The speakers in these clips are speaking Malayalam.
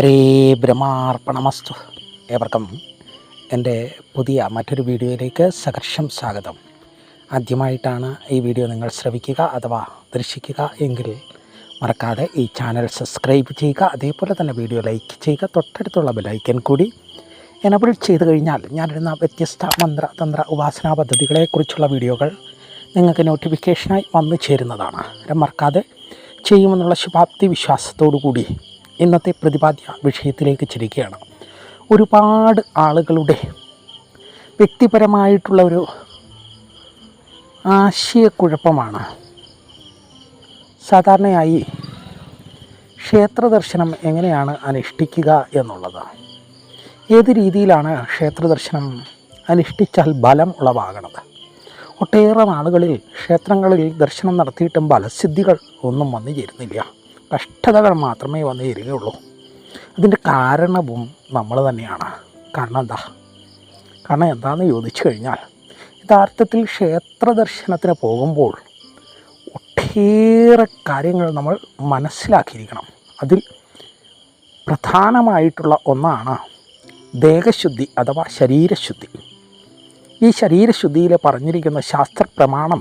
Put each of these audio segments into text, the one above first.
ഹരേ ബ്രഹ്മാർപ്പണമസ്തു. ഏവർക്കും എന്റെ പുതിയ മറ്റൊരു വീഡിയോയിലേക്ക് സഹർഷം സ്വാഗതം. ആദ്യമായിട്ടാണ് ഈ വീഡിയോ നിങ്ങൾ ശ്രവിക്കുക അഥവാ ദർശിക്കുക എങ്കിൽ മറക്കാതെ ഈ ചാനൽ സബ്സ്ക്രൈബ് ചെയ്യുക അതേപോലെ തന്നെ വീഡിയോ ലൈക്ക് ചെയ്യുക തൊട്ടടുത്തുള്ള ബെലൈക്കൻ കൂടി എനബിൾ ചെയ്ത് കഴിഞ്ഞാൽ ഞാനിടുന്ന വ്യത്യസ്ത മന്ത്ര തന്ത്ര ഉപാസനാ പദ്ധതികളെക്കുറിച്ചുള്ള വീഡിയോകൾ നിങ്ങൾക്ക് നോട്ടിഫിക്കേഷനായി വന്നു ചേരുന്നതാണ്. മറക്കാതെ ചെയ്യുമെന്നുള്ള ശുഭാപ്തി വിശ്വാസത്തോടു കൂടി ഇന്നത്തെ പ്രതിപാദ്യ വിഷയത്തിലേക്ക് ചിരിക്കുകയാണ് ഒരുപാട് ആളുകളുടെ വ്യക്തിപരമായിട്ടുള്ള ഒരു ആശയക്കുഴപ്പമാണ്. സാധാരണയായി ക്ഷേത്ര ദർശനം എങ്ങനെയാണ് അനുഷ്ഠിക്കുക എന്നുള്ളത്? ഏത് രീതിയിലാണ് ക്ഷേത്ര ദർശനം അനുഷ്ഠിച്ചാൽ ബലം ഉളവാകണത്? ഒട്ടേറെ നാളുകളിൽ ക്ഷേത്രങ്ങളിൽ ദർശനം നടത്തിയിട്ടും ബലസിദ്ധികൾ ഒന്നും വന്നു ചേരുന്നില്ല. കഷ്ടതകൾ മാത്രമേ വന്നു ചേരുകയുള്ളൂ അതിന്റെ കാരണവും നമ്മൾ തന്നെയാണ്. കാരണം എന്താ? കാരണം എന്താണെന്ന് ചോദിച്ചു കഴിഞ്ഞാൽ യഥാർത്ഥത്തിൽ ക്ഷേത്ര ദർശനത്തിന് പോകുമ്പോൾ ഒട്ടേറെ കാര്യങ്ങൾ നമ്മൾ മനസ്സിലാക്കിയിരിക്കണം. അതിൽ പ്രധാനമായിട്ടുള്ള ഒന്നാണ് ദേഹശുദ്ധി അഥവാ ശരീരശുദ്ധി. ഈ ശരീരശുദ്ധിയിൽ പറഞ്ഞിരിക്കുന്ന ശാസ്ത്രപ്രമാണം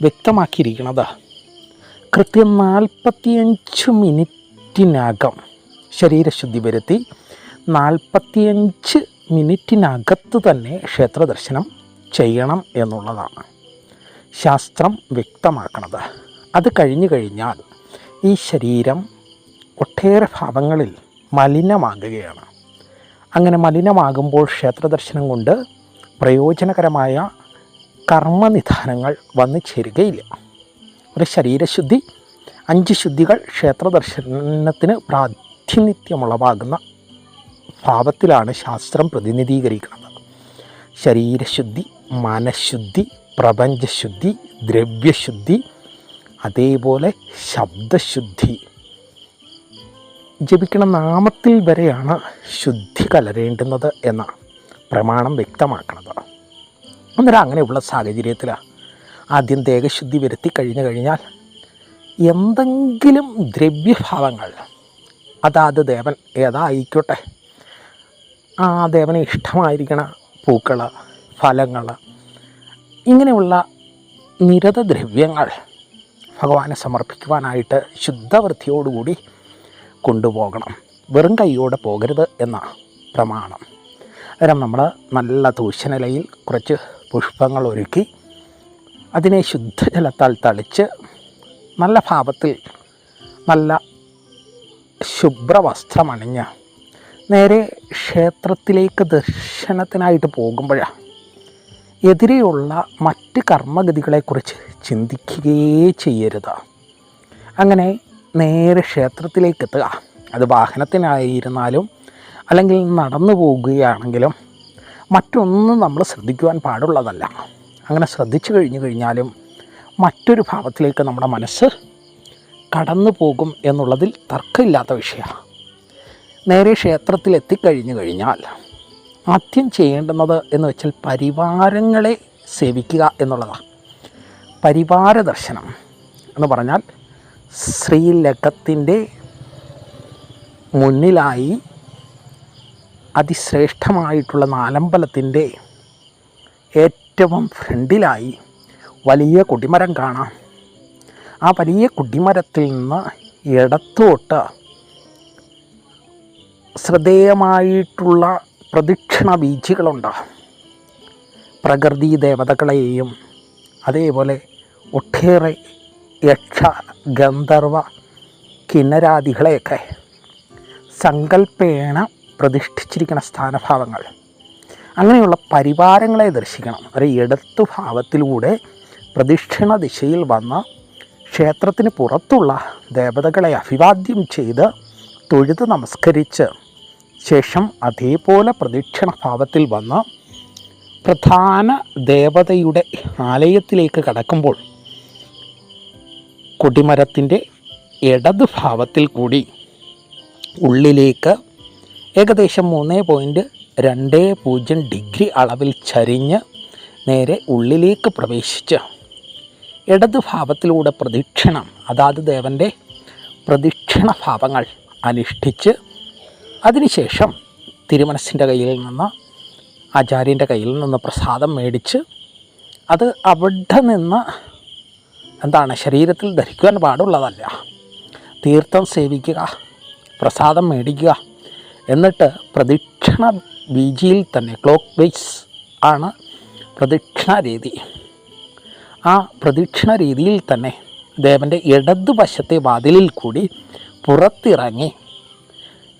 വ്യക്തമാക്കിയിരിക്കുന്നത് കൃത്യം നാൽപ്പത്തിയഞ്ച് മിനിറ്റിനകം ശരീരശുദ്ധി വരുത്തി നാൽപ്പത്തിയഞ്ച് മിനിറ്റിനകത്ത് തന്നെ ക്ഷേത്ര ദർശനം ചെയ്യണം എന്നുള്ളതാണ് ശാസ്ത്രം വ്യക്തമാക്കുന്നത് അത് കഴിഞ്ഞു കഴിഞ്ഞാൽ ഈ ശരീരം ഒട്ടേറെ ഭാവങ്ങളിൽ മലിനമാകുകയാണ്. അങ്ങനെ മലിനമാകുമ്പോൾ ക്ഷേത്ര ദർശനം കൊണ്ട് പ്രയോജനകരമായ കർമ്മനിധാനങ്ങൾ വന്നു ചേരുകയില്ല. ഒരു ശരീരശുദ്ധി അഞ്ച് ശുദ്ധികൾ ക്ഷേത്ര ദർശനത്തിന് പ്രാതിനിധ്യമുളവാകുന്ന ഭാവത്തിലാണ് ശാസ്ത്രം പ്രതിനിധീകരിക്കുന്നത്. ശരീരശുദ്ധി മനഃശുദ്ധി പ്രപഞ്ചശുദ്ധി ദ്രവ്യശുദ്ധി അതേപോലെ ശബ്ദശുദ്ധി. ജപിക്കണ നാമത്തിൽ വരെയാണ് ശുദ്ധി കലരേണ്ടുന്നത് എന്ന പ്രമാണം വ്യക്തമാക്കുന്നത് അന്നേരം അങ്ങനെയുള്ള സാഹചര്യത്തിൽ ആദ്യം ദേഹശുദ്ധി വരുത്തി കഴിഞ്ഞു കഴിഞ്ഞാൽ എന്തെങ്കിലും ദ്രവ്യഭാവങ്ങൾ അതാത് ദേവൻ ഏതായിക്കോട്ടെ ആ ദേവന് ഇഷ്ടമായിരിക്കണ പൂക്കൾ ഫലങ്ങൾ ഇങ്ങനെയുള്ള നിരത ദ്രവ്യങ്ങൾ ഭഗവാനെ സമർപ്പിക്കുവാനായിട്ട് ശുദ്ധവൃത്തിയോടുകൂടി കൊണ്ടുപോകണം. വെറും കൈയോടെ പോകരുത് എന്ന പ്രമാണം. അന്നേരം നമ്മൾ നല്ല തൂശനിലയിൽ കുറച്ച് പുഷ്പങ്ങൾ ഒരുക്കി അതിനെ ശുദ്ധജലത്താൽ തളിച്ച് നല്ല ഭാവത്തിൽ നല്ല ശുഭ്രവസ്ത്രമണിഞ്ഞ് നേരെ ക്ഷേത്രത്തിലേക്ക് ദർശനത്തിനായിട്ട് പോകുമ്പോഴാണ് എതിരെയുള്ള മറ്റ് കർമ്മഗതികളെക്കുറിച്ച് ചിന്തിക്കുകയേ ചെയ്യരുത്. അങ്ങനെ നേരെ ക്ഷേത്രത്തിലേക്ക് എത്തുക അത് വാഹനത്തിനായിരുന്നാലും അല്ലെങ്കിൽ നടന്നു പോകുകയാണെങ്കിലും മറ്റൊന്നും നമ്മൾ ശ്രദ്ധിക്കുവാൻ പാടുള്ളതല്ല. അങ്ങനെ ശ്രദ്ധിച്ചു കഴിഞ്ഞു കഴിഞ്ഞാലും മറ്റൊരു ഭാവത്തിലേക്ക് നമ്മുടെ മനസ്സ് കടന്നു പോകും എന്നുള്ളതിൽ തർക്കമില്ലാത്ത വിഷയമാണ്. നേരെ ക്ഷേത്രത്തിൽ എത്തിക്കഴിഞ്ഞു കഴിഞ്ഞാൽ ആദ്യം ചെയ്യേണ്ടുന്നത് എന്ന് വെച്ചാൽ പരിവാരങ്ങളെ സേവിക്കുക എന്നുള്ളതാണ്. പരിവാര ദർശനം എന്ന് പറഞ്ഞാൽ ശ്രീലകത്തിന്റെ മുന്നിലായി അതിശ്രേഷ്ഠമായിട്ടുള്ള നാലമ്പലത്തിന്റെ ഏറ്റവും ഫ്രണ്ടിലായി വലിയ കുടിമരം കാണാം. ആ വലിയ കുടിമരത്തിൽ നിന്ന് ഇടത്തോട്ട് ശ്രദ്ധേയമായിട്ടുള്ള പ്രദക്ഷിണ ബീച്ചുകളുണ്ട്. പ്രകൃതി ദേവതകളെയും അതേപോലെ ഒട്ടേറെ യക്ഷ ഗന്ധർവ കിന്നരാദികളെയൊക്കെ സങ്കല്പേണ പ്രതിഷ്ഠിച്ചിരിക്കുന്ന സ്ഥാനഭാവങ്ങൾ. അങ്ങനെയുള്ള പരിവാരങ്ങളെ ദർശിക്കണം. ഒരു ഇടത്തു ഭാവത്തിലൂടെ പ്രദക്ഷിണ ദിശയിൽ വന്ന ക്ഷേത്രത്തിന് പുറത്തുള്ള ദേവതകളെ അഭിവാദ്യം ചെയ്ത് തൊഴുത് നമസ്കരിച്ച് ശേഷം അതേപോലെ പ്രദക്ഷിണ ഭാവത്തിൽ വന്ന് പ്രധാന ദേവതയുടെ ആലയത്തിലേക്ക് കടക്കുമ്പോൾ കൊടിമരത്തിന്റെ ഇടത് ഭാവത്തിൽ കൂടി ഉള്ളിലേക്ക് ഏകദേശം മൂന്ന് പോയിന്റ് രണ്ട് പൂജ്യം ഡിഗ്രി അളവിൽ ചരിഞ്ഞ് നേരെ ഉള്ളിലേക്ക് പ്രവേശിച്ച് ഇടത് ഭാവത്തിലൂടെ പ്രദക്ഷിണം അതാത് ദേവന്റെ പ്രദക്ഷിണ ഭാവങ്ങൾ അനുഷ്ഠിച്ച് അതിനുശേഷം തിരുമനസിന്റെ കയ്യിൽ നിന്ന് ആചാര്യന്റെ കയ്യിൽ നിന്ന് പ്രസാദം മേടിച്ച് അത് അവിടെ നിന്ന് എന്താണ് ശരീരത്തിൽ ധരിക്കുവാൻ പാടുള്ളതല്ല. തീർത്ഥം സേവിക്കുക പ്രസാദം മേടിക്കുക എന്നിട്ട് പ്രദക്ഷിണ ബീജിയിൽ തന്നെ ക്ലോക്ക് വൈസ് ആണ് പ്രദക്ഷിണ രീതി. ആ പ്രദക്ഷിണ രീതിയിൽ തന്നെ ദേവന്റെ ഇടതുവശത്തെ വാതിലിൽ കൂടി പുറത്തിറങ്ങി.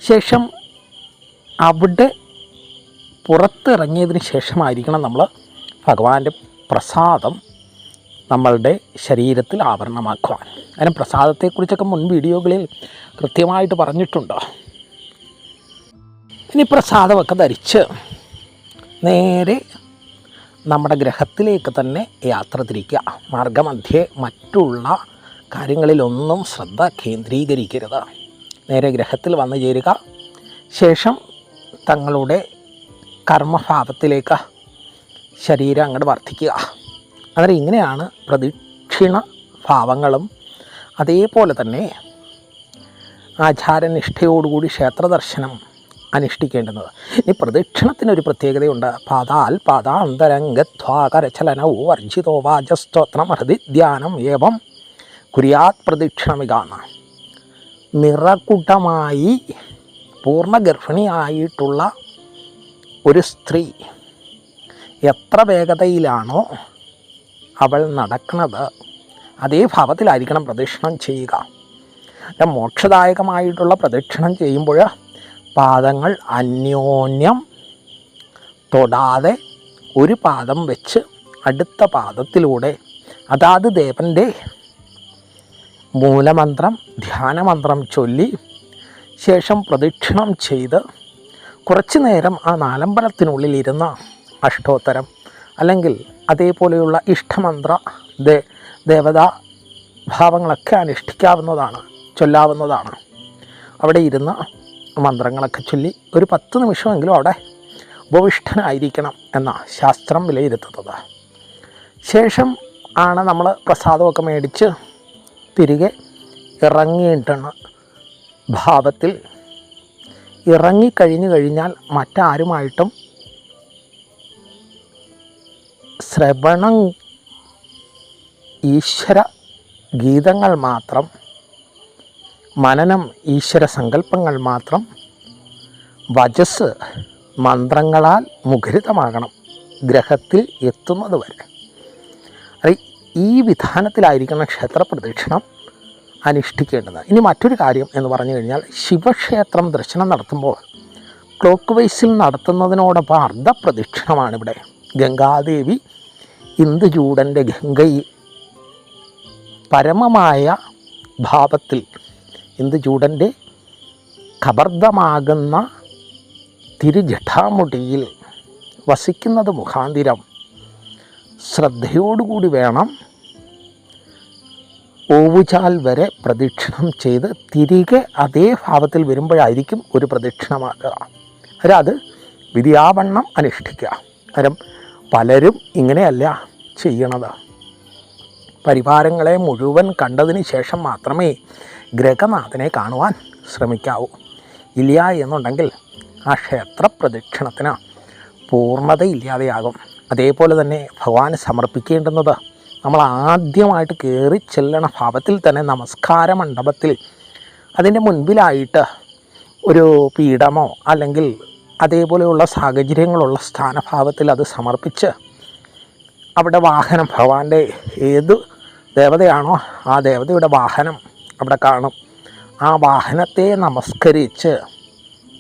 ശേഷം അവിടെ പുറത്തിറങ്ങിയതിന് ശേഷമായിരിക്കണം നമ്മൾ ഭഗവാന്റെ പ്രസാദം നമ്മളുടെ ശരീരത്തിൽ ആവരണമാക്കുവാൻ. അതിന് പ്രസാദത്തെക്കുറിച്ചൊക്കെ മുൻ വീഡിയോകളിൽ കൃത്യമായിട്ട് പറഞ്ഞിട്ടുണ്ട്. ഇനി പ്രസാദമൊക്കെ ധരിച്ച് നേരെ നമ്മുടെ ഗ്രഹത്തിലേക്ക് തന്നെ യാത്ര തിരിക്കുക. മാർഗമധ്യേ മറ്റുള്ള കാര്യങ്ങളിലൊന്നും ശ്രദ്ധ കേന്ദ്രീകരിക്കരുത്. നേരെ ഗ്രഹത്തിൽ വന്നു ചേരുക. ശേഷം തങ്ങളുടെ കർമ്മഭാവത്തിലേക്ക് ശരീരം അങ്ങോട്ട് വർദ്ധിക്കുക. അന്നേരം ഇങ്ങനെയാണ് പ്രദക്ഷിണ ഭാവങ്ങളും അതേപോലെ തന്നെ ആചാരനിഷ്ഠയോടുകൂടി ക്ഷേത്രദർശനം അനുഷ്ഠിക്കേണ്ടുന്നത്. ഇനി പ്രദക്ഷിണത്തിനൊരു പ്രത്യേകതയുണ്ട്. പാതാൽ പാതാന്തരംഗത്വാകരചലനോ വർജിതോ വാചസ്തോത്രം ഹൃദി ധ്യാനം ഏവം കുര്യാത് പ്രദക്ഷിണമികാണ് നിറകുടമായി പൂർണ ഗർഭിണിയായിട്ടുള്ള ഒരു സ്ത്രീ എത്ര വേഗതയിലാണോ അവൾ നടക്കുന്നത് അതേ ഭാവത്തിലായിരിക്കണം പ്രദക്ഷിണം ചെയ്യുക. മോക്ഷദായകമായിട്ടുള്ള പ്രദക്ഷിണം ചെയ്യുമ്പോൾ പാദങ്ങൾ അന്യോന്യം തൊടാതെ ഒരു പാദം വെച്ച് അടുത്ത പാദത്തിലൂടെ അതാത് ദേവന്റെ മൂലമന്ത്രം ധ്യാനമന്ത്രം ചൊല്ലി ശേഷം പ്രദക്ഷിണം ചെയ്ത് കുറച്ച് നേരം ആ നാലമ്പലത്തിനുള്ളിൽ ഇരുന്ന അഷ്ടോത്തരം അല്ലെങ്കിൽ അതേപോലെയുള്ള ഇഷ്ടമന്ത്ര ദേ ദേവതാ ഭാവങ്ങളൊക്കെ അനുഷ്ഠിക്കാവുന്നതാണ് ചൊല്ലാവുന്നതാണ്. അവിടെ ഇരുന്ന് മന്ത്രങ്ങളൊക്കെ ചൊല്ലി ഒരു പത്ത് നിമിഷമെങ്കിലും അവിടെ ഉപവിഷ്ടനായിരിക്കണം എന്ന ശാസ്ത്രം വിലയിരുത്തുന്നത്. ശേഷം ആണ് നമ്മൾ പ്രസാദമൊക്കെ മേടിച്ച് തിരികെ ഇറങ്ങിയിട്ടാണ് ഭാവത്തിൽ ഇറങ്ങിക്കഴിഞ്ഞു കഴിഞ്ഞാൽ മറ്റാരുമായിട്ടും ശ്രവണം ഈശ്വര ഗീതങ്ങൾ മാത്രം മനനം ഈശ്വര സങ്കല്പങ്ങൾ മാത്രം വജസ് മന്ത്രങ്ങളാൽ മുഖരിതമാകണം ഗ്രഹത്തിൽ എത്തുന്നത് വരെ. അത് ഈ വിധാനത്തിലായിരിക്കണം ക്ഷേത്ര പ്രദക്ഷിണം അനുഷ്ഠിക്കേണ്ടത് ഇനി മറ്റൊരു കാര്യം എന്ന് പറഞ്ഞു കഴിഞ്ഞാൽ ശിവക്ഷേത്രം ദർശനം നടത്തുമ്പോൾ ക്ലോക്ക് വൈസിൽ നടത്തുന്നതിനോടൊപ്പം അർദ്ധപ്രദക്ഷിണമാണിവിടെ ഗംഗാദേവി ഇന്ദുചൂടന്റെ ഗംഗയിൽ പരമമായ ഭാവത്തിൽ ഇന്ദുചൂടന്റെ കബർദ്ധമാകുന്ന തിരുജഠാമുടിയിൽ വസിക്കുന്നത് മുഖാന്തിരം ശ്രദ്ധയോടുകൂടി വേണം ഓവുചാൽ വരെ പ്രദക്ഷിണം ചെയ്ത് തിരികെ അതേ ഭാവത്തിൽ വരുമ്പോഴായിരിക്കും ഒരു പ്രദക്ഷിണമാകുക. അല്ല അത് വിദ്യാവണ്ണം അനുഷ്ഠിക്കുക. കാരണം പലരും ഇങ്ങനെയല്ല ചെയ്യണത്. പരിവാരങ്ങളെ മുഴുവൻ കണ്ടതിന് ശേഷം മാത്രമേ ഗ്രഹനാഥനെ കാണുവാൻ ശ്രമിക്കാവൂ. ഇല്ല എന്നുണ്ടെങ്കിൽ ആ ക്ഷേത്ര പ്രദക്ഷിണത്തിന് പൂർണതയില്ലാതെയാകും. അതേപോലെ തന്നെ ഭഗവാന് സമർപ്പിക്കേണ്ടുന്നത് നമ്മൾ ആദ്യമായിട്ട് കയറി ചെല്ലണ ഭാവത്തിൽ തന്നെ നമസ്കാര മണ്ഡപത്തിൽ അതിന്റെ മുൻപിലായിട്ട് ഒരു പീഠമോ അല്ലെങ്കിൽ അതേപോലെയുള്ള സാഹചര്യങ്ങളുള്ള സ്ഥാനഭാവത്തിൽ അത് സമർപ്പിച്ച് അവിടെ വാഹനം ഭഗവാന്റെ ഏത് ദേവതയാണോ ആ ദേവതയുടെ വാഹനം അവിടെ കാണും. ആ വാഹനത്തെ നമസ്കരിച്ച്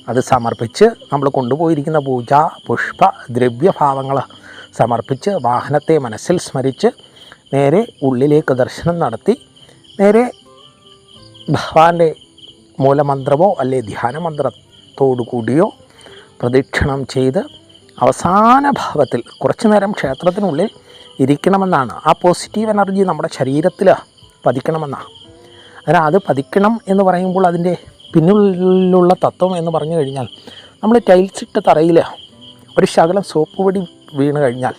അത് സമർപ്പിച്ച് നമ്മൾ കൊണ്ടുപോയിരിക്കുന്ന പൂജ പുഷ്പ ദ്രവ്യഭാവങ്ങൾ സമർപ്പിച്ച് വാഹനത്തെ മനസ്സിൽ സ്മരിച്ച് നേരെ ഉള്ളിലേക്ക് ദർശനം നടത്തി നേരെ ഭഗവാന്റെ മൂലമന്ത്രമോ അല്ലെ ധ്യാനമന്ത്രത്തോടു കൂടിയോ പ്രദക്ഷിണം ചെയ്ത് അവസാന ഭാവത്തിൽ കുറച്ചു നേരം ക്ഷേത്രത്തിനുള്ളിൽ ഇരിക്കണമെന്നാണ്. ആ പോസിറ്റീവ് എനർജി നമ്മുടെ ശരീരത്തിൽ പതിക്കണമെന്നാണ്. അതിനാൽ അത് പതിക്കണം എന്ന് പറയുമ്പോൾ അതിന്റെ പിന്നിലുള്ള തത്വം എന്ന് പറഞ്ഞു കഴിഞ്ഞാൽ നമ്മൾ ടൈൽസ് ഇട്ട തറയിൽ ഒരു ശകലം സോപ്പ് പൊടി വീണ് കഴിഞ്ഞാൽ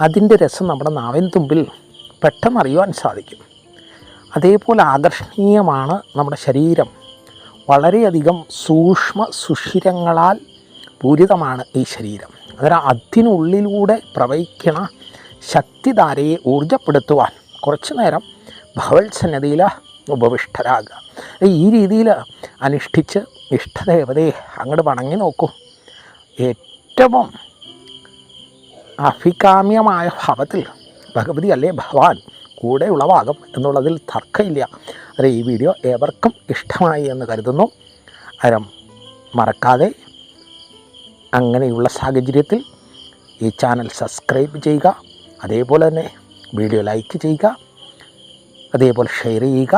അതിന്റെ രസം നമ്മുടെ നാവിൻ തുമ്പിൽ പെട്ടെന്ന് അറിയുവാൻ സാധിക്കും. അതേപോലെ ആകർഷണീയമാണ് നമ്മുടെ ശരീരം. വളരെയധികം സൂക്ഷ്മ സുഷിരങ്ങളാൽ പൂരിതമാണ് ഈ ശരീരം. അതിന് അതിനുള്ളിലൂടെ പ്രവഹിക്കണ ശക്തിധാരയെ ഊർജപ്പെടുത്തുവാൻ കുറച്ചു നേരം ഭഗവത് സന്നദ്ധിയിൽ ഉപവിഷ്ടരാകുക ഈ രീതിയിൽ അനുഷ്ഠിച്ച് ഇഷ്ടദേവതയെ അങ്ങോട്ട് വണങ്ങി നോക്കൂ. ഏറ്റവും അഭികാമ്യമായ ഭാവത്തിൽ ഭഗവതി അല്ലേ ഭഗവാൻ? കൂടെ ഉളവാകും എന്നുള്ളതിൽ തർക്കമില്ല. അത് ഈ വീഡിയോ ഏവർക്കും ഇഷ്ടമായി എന്ന് കരുതുന്നു. അരം മറക്കാതെ അങ്ങനെയുള്ള സാഹചര്യത്തിൽ ഈ ചാനൽ സബ്സ്ക്രൈബ് ചെയ്യുക. അതേപോലെ തന്നെ വീഡിയോ ലൈക്ക് ചെയ്യുക. അതേപോലെ ഷെയർ ചെയ്യുക.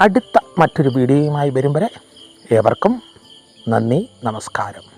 അടുത്ത മറ്റൊരു വീഡിയോയുമായി വരും വരെ ഏവർക്കും നന്ദി നമസ്കാരം.